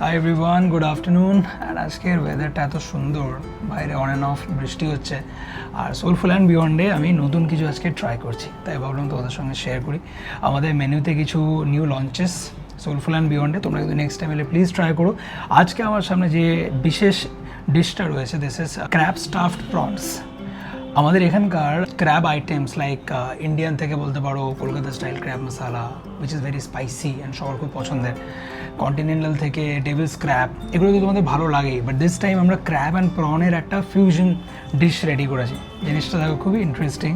High everyone good afternoon আর আজকের ওয়েদারটা এত সুন্দর, বাইরে অন অ্যান্ড অফ বৃষ্টি হচ্ছে। আর সোলফুল অ্যান্ড বিয়ন্ডে আমি নতুন কিছু আজকে ট্রাই করছি, তাই ভাবলাম তোমাদের সঙ্গে শেয়ার করি। আমাদের মেনুতে কিছু নিউ লঞ্চেস সোলফুল অ্যান্ড বিয়ন্ডে তোমরা কিন্তু নেক্সট টাইম এলে প্লিজ ট্রাই করো। আজকে আমার সামনে যে বিশেষ ডিশটা রয়েছে this is crab stuffed prawns আমাদের এখানকার ক্র্যাব আইটেমস লাইক ইন্ডিয়ান থেকে বলতে পারো, Kolkata style crab masala which is very spicy and সবার খুব পছন্দের। কন্টিনেন্টাল থেকে ডেভিলস ক্র্যাব এগুলো তো তোমাদের ভালো লাগেই। বাট দিস টাইম আমরা ক্র্যাব অ্যান্ড প্রনের একটা ফিউশন ডিশ রেডি করেছি। জিনিসটা দেখো খুবই ইন্টারেস্টিং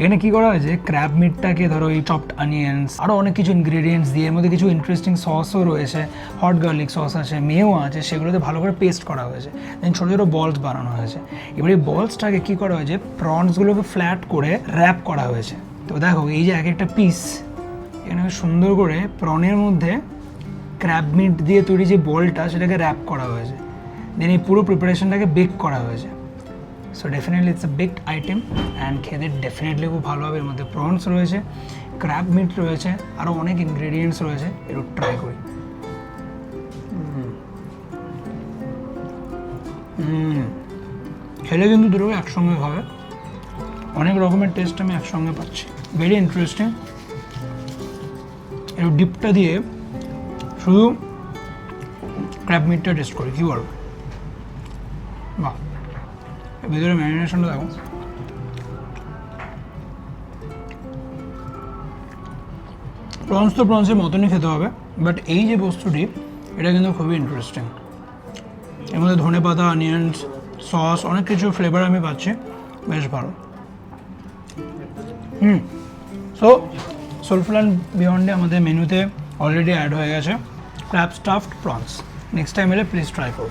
এখানে কী করা হয়েছে? ক্র্যাব মিটটাকে ধরো, এই চপড অনিয়ন্স আরও অনেক কিছু ইনগ্রেডিয়েন্টস দিয়ে এর মধ্যে কিছু ইন্টারেস্টিং সসও রয়েছে। হট গার্লিক সস আছে মেও আছে, সেগুলোতে ভালো করে পেস্ট করা হয়েছে। দেন ছোটো ছোটো বলস বানানো হয়েছে। এবার এই বলসটাকে কী করা হয়েছে? প্রনসগুলোকে ফ্ল্যাট করে র্যাপ করা হয়েছে। তো দেখো, এই যে এক একটা পিস এখানে সুন্দর করে প্রনের মধ্যে ক্র্যাব মিট দিয়ে তৈরি যে বলটা সেটাকে র্যাপ করা হয়েছে। দেন এই পুরো প্রিপারেশনটাকে বেক করা হয়েছে। So definitely it's a big item and খেতে ডেফিনেটলি খুব ভালো হবে। এর মধ্যে প্রনস রয়েছে ক্র্যাব মিট রয়েছে আরও অনেক ইনগ্রেডিয়েন্টস রয়েছে একটু ট্রাই করি। খেলে কিন্তু দুটোকে একসঙ্গে হবে। অনেক রকমের টেস্ট আমি একসঙ্গে পাচ্ছি। ভেরি ইন্টারেস্টিং একটু ডিপটা দিয়ে শুধু ক্র্যাব মিটটা টেস্ট করি, কী বলো বাহ। ভিতরে ম্যারিনেশনটা দেখো। প্রনস তো প্রনসের মতনই খেতে হবে বাট এই যে বস্তুটি, এটা কিন্তু খুবই ইন্টারেস্টিং এর মধ্যে ধনে পাতা অনিয়ন্স সস অনেক কিছু ফ্লেভার আমি পাচ্ছি, বেশ ভালো। হুম সো সোলফুল বিয়ন্ডে আমাদের মেনুতে অলরেডি অ্যাড হয়ে গেছে crab stuffed prawns next time এলে প্লিজ ট্রাই করো।